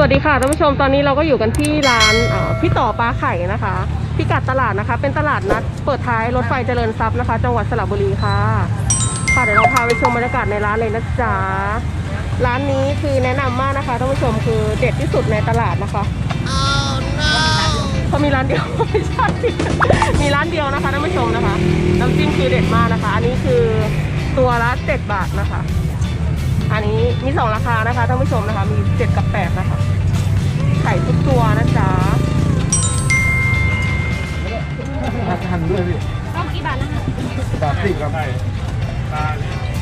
วัสดีค่ะท่านผู้ชมตอนนี้เราก็อยู่กันที่ร้านพี่ต่อปลาไข่นะคะพิกัดตลาดนะคะ เป็นตลาดนัดเปิดท้ายรถไฟเจริญทรัพย์นะคะ จังหวัดสระบุรีค่ะค่ะเดี๋ยวเราพาไปชมบรรยากาศในร้านเลยนะจ๊ะร้านนี้คือแนะนำมากนะคะท่านผู้ชมคือเด็ดที่สุดในตลาดนะคะเขามีร้านเดียวไม่ใช่มีร้านเดียวนะคะท่านผู้ชมนะคะน้ำจิ้มคือเด็ดมากนะคะ อันนี้คือตัวละเจ็ดบาทนะคะ อันนี้มีสองราคานะคะท่านผู้ชมนะคะ มีเจ็ดกับแปดนะคะ ไข่ทุกตัวนะจ๊ะทันด้วยพี่ต้องกี่บาทนะคะสามสิบครับ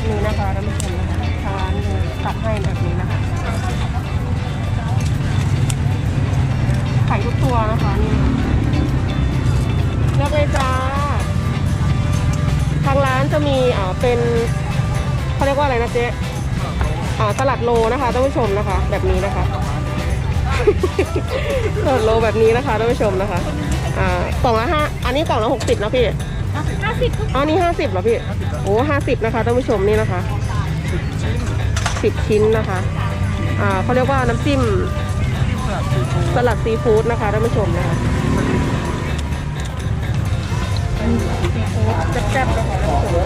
นี่นะคะท่านผู้ชมนะคะทางร้านเลยตัดให้แบบนี้นะคะ ไข่ทุกตัวนะคะนี่เลือกเลยจ้า ทางร้านจะมีอ่าเป็นเขาเรียกว่าอะไรนะเจ๊อ่า สลัดโลนะคะท่านผู้ชมนะคะ แบบนี้นะคะสลัดโลแบบนี้นะคะท่านผู้ชมนะคะอ่ากล่องละห้าอันนี้กล่องละหกสิบนะพี่ห้าสิบทุกอ๋อนี่ห้าสิบเหรอพี่โอ้ห้าสิบนะคะท่านผู้ชมนี่นะคะสิบชิ้นนะคะอ่าเขาเรียกว่าน้ำจิ้มสลัดซีฟู้ดนะคะท่านผู้ชมนะคะซีฟู้ดแซ่บๆนะคะท่านผู้ชม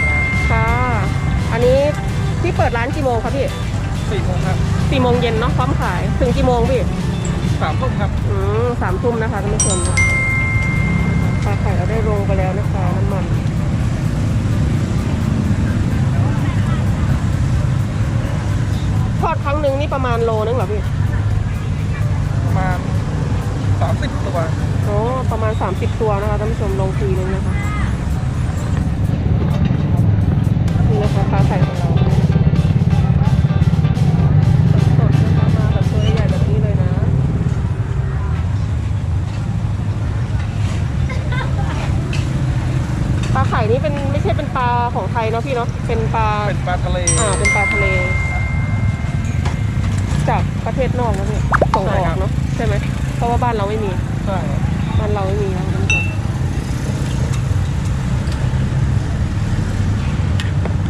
ค่ะ อันนี้พี่เปิดร้านกี่โมงคะพี่สี่โมงครับสี่โมงเย็นเนาะพร้อมขาย ถึงกี่โมงพี่สามทุ่มครับอืมสามทุ่มนะคะท่านผู้ชมปลาไข่เราได้ลงไปแล้วนะคะน้ำมันทอดครั้งหนึ่งนี่ประมาณโลนึงเหรอพี่ประมาณสามสิบตัวโอ้ประมาณ30ตัวนะคะท่านผู้ชมลงทีนึงนะคะ นี่นะคะปลาไข่ของเราสดๆนะคะมาแบบตัวใหญ่ๆแบบนี้เลยนะปลาไข่นี่เป็นไม่ใช่เป็นปลาของไทยเนาะพี่เนาะเป็นปลาเป็นปลาทะเลอ่าเป็นปลาทะเล จากประเทศนอกนะพี่ส่งออกเนาะใช่ไหมเพราะว่าบ้านเราไม่มีใช่บ้านเราไม่มีนะท่านผู้ชม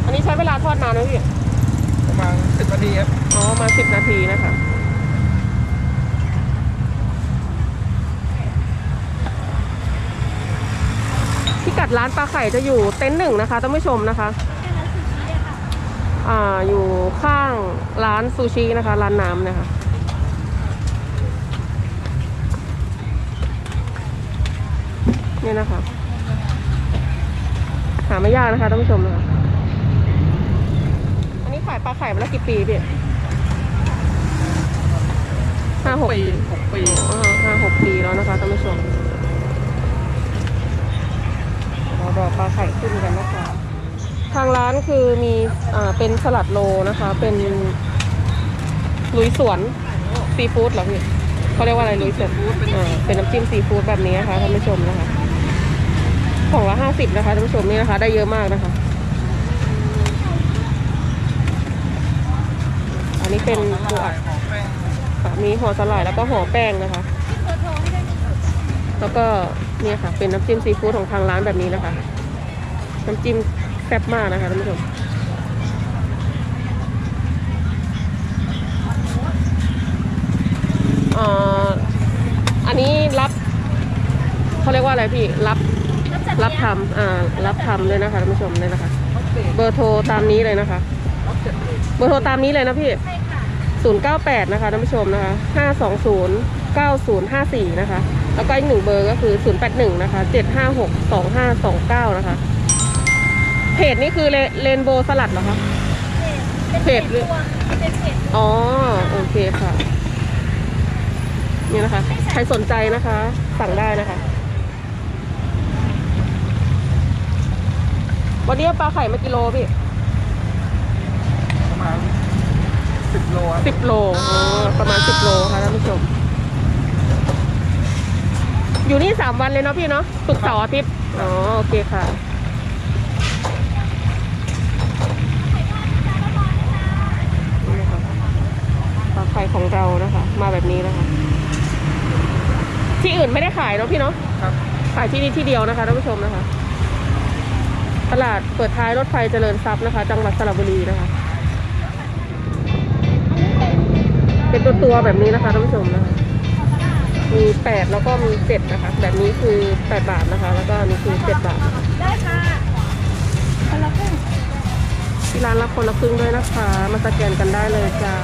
อันนี้ใช้เวลาทอดนานไหมพี่ ประมาณสิบนาทีครับ อ๋อ มา สิบนาทีนะคะพิกัดร้านปลาไข่จะอยู่เต็นท์หนึ่งนะคะท่านผู้ชมนะคะอ่าอยู่ข้างร้านซูชินะคะ ร้านน้ำนะคะเนี่ยนะคะ หาไม่ยากนะคะท่านผู้ชมนะคะ อันนี้ขายปลาไข่มาแล้วกี่ปีพี่าหกปีปีหกปีอ่าห้าหกปีแล้วนะคะท่านผู้ชมเรารอปลาไข่ขึ้นกันนะคะ ทางร้านคือมีอ่าเป็นสลัดโลนะคะ เป็นลุยสวนซีฟู้ดเหรอพี่เขาเรียกว่าอะไรลุยสวนอ่าเป็นน้ำจิ้มซีฟู้ดแบบนี้นะคะท่านผู้ชมนะคะของละห้าสิบนะคะท่านผู้ชมนี่นะคะ ได้เยอะมากนะคะ อันนี้เป็นปูอัดหอ มแป้งค่ะมีห่อสลายแล้วก็ห่อแป้งนะคะ แล้วก็เนี่ยค่ะ เป็นน้ำจิ้มซีฟู้ดของทางร้านแบบนี้นะคะ น้ำจิ้มแซ่บมากนะคะท่านผู้ชมเอ่ออันนี้รับเขาเรียกว่าอะไรพี่รับรับทำอ่ารับทำเลยนะคะท่านผู้ชมเลยนะคะ เบอร์โทรตามนี้เลยนะคะ เบอร์โทรตามนี้เลยนะพี่ใช่ค่ะ 098 นะคะท่านผู้ชมนะคะ 520 9054 นะคะ แล้วก็อีกหนึ่งเบอร์ก็คือ 081 นะคะ 756 2529 นะคะ เพจนี่คือเรนโบสลัดเหรอคะเป็นเพเพจจหรือรวมเป็นเพจอ๋อ โอเคค่ะ นี่นะคะ ใครสนใจนะคะ สั่งได้นะคะ วันนี้เอาปลาไข่มากิโลพี่ ประมาณ สิบโลอ๋อประมาณสิบโลค่ะท่านผู้ชม อยู่นี่สามวันเลยเนาะพี่เนาะศุกร์เสาร์อาทิตย์อ๋อโอเคค่ะ นี่นะคะปลาไข่ของเรานะคะ มาแบบนี้นะคะ ที่อื่นไม่ได้ขายเนาะพี่เนาะครับขายที่นี่ที่เดียวนะคะท่านผู้ชมนะคะ ตลาดเปิดท้ายรถไฟเจริญทรัพย์นะคะ จังหวัดสระบุรีนะคะ เป็นตัวตัวๆแบบนี้นะคะท่านผู้ชมนะคะมีแปดแล้วก็มีเจ็ดนะคะ แบบนี้คือแปดบาทนะคะ แล้วก็อันนี้คือเจ็ดบาทนะคะได้ค่ะคนละครึ่งที่ร้านรับคนละครึ่งด้วยนะคะ มาสแกนกันได้เลยจ้า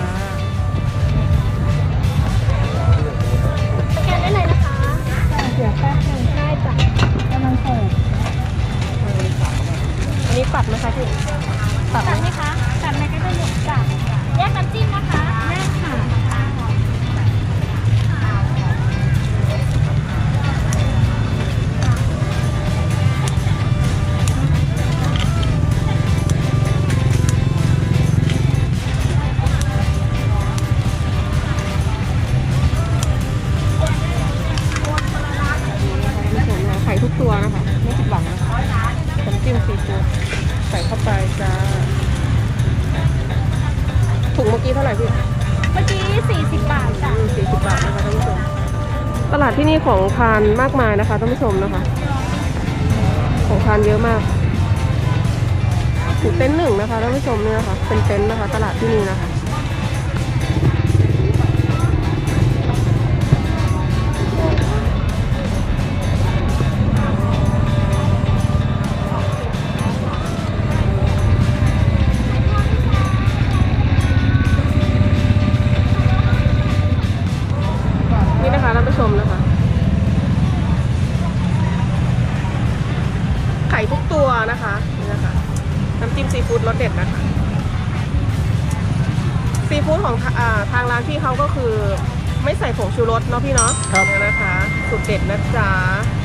ใส่เข้าไปจ้าถุงเมื่อกี้เท่าไหร่พี่เมื่อกี้ 40 บาทจ้ะสี่สิบบาทนะคะท่านผู้ชม ตลาดที่นี่ของทานมากมายนะคะท่านผู้ชมนะคะ ของทานเยอะมากถึงเต็นท์หนึ่งนะคะท่านผู้ชมเนี่ยนะคะเป็นเต็นท์นะคะ ตลาดที่นี่นะคะ ผู้ชมนะคะ ไข่ทุกตัวนะคะนี่นะคะ น้ำจิ้มซีฟู้ดรสเด็ดนะคะ ซีฟู้ดของทาอ่าทางร้านพี่เขาก็คือ ไม่ใส่ผงชูรสเนาะพี่เนาะครับนี่นะคะสูตรเด็ดนะจ๊ะนี่นะคะ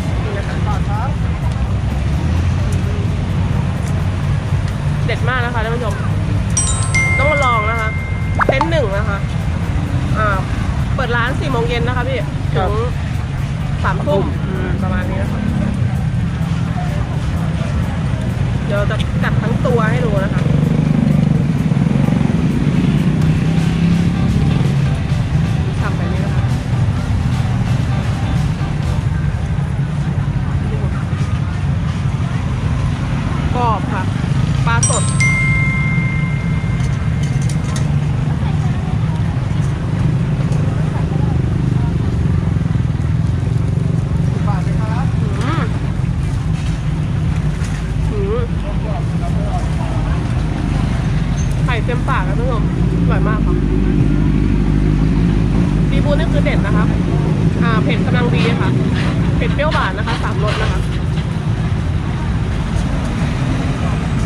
ผ็ดเปรี้ยวหวานนะคะสามรสนะคะ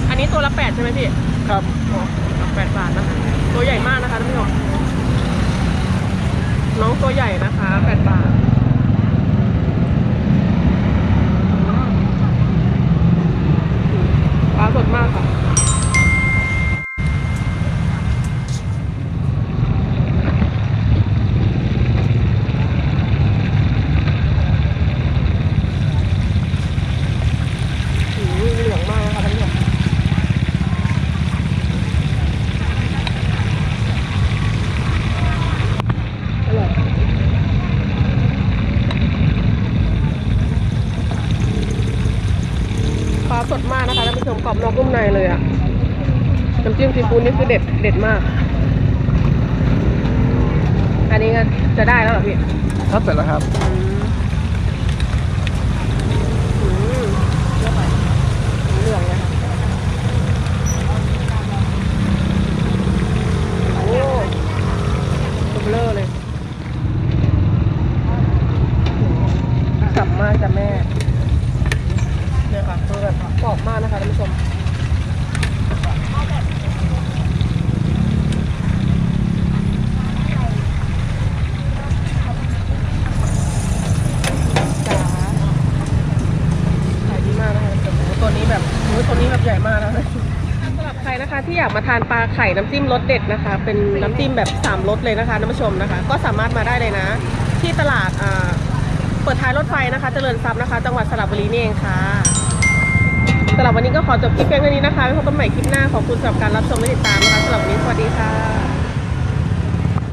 อันนี้ตัวละแปดใช่ไหมพี่ครับแปดบาทนะคะ ตัวใหญ่มากนะคะท่านผู้ชมน้องตัวใหญ่นะคะแปดบาท ปลาสดมากค่ะ อืมเหลืองมากนะคะท่านผู้ชมอร่อยปลาสดมากนะคะท่านผู้ชม กรอบนอกนุ่มในเลยอะน้ำจิ้มซีฟู้ดนี่คือเด็ดเด็ดมาก อันนี้ก็จะได้แล้วเหรอพี่ ครับเสร็จแล้วครับ รอบมากนะคะท่านผู้ชมตัวนี้แบบใหญ่มากนะสำหรับใครนะคะที่อยากมาทานปลาไข่น้ำจิ้มรสเด็ดนะคะ เป็นน้ำจิ้มแบบ3รสเลยนะคะท่านผู้ชมนะคะ ก็สามารถมาได้เลยนะ ที่ตลาดเปิดท้ายรถไฟนะคะ เจริญทรัพย์นะคะ จังหวัดสระบุรีนี่เองค่ะ สำหรับวันนี้ก็ขอจบคลิปเพียงเท่านี้นะคะไว้พบกันใหม่คลิปหน้าขอบคุณสำหรับการรับชมและติดตามนะคะสำหรับวันนี้สวัสดีค่ะ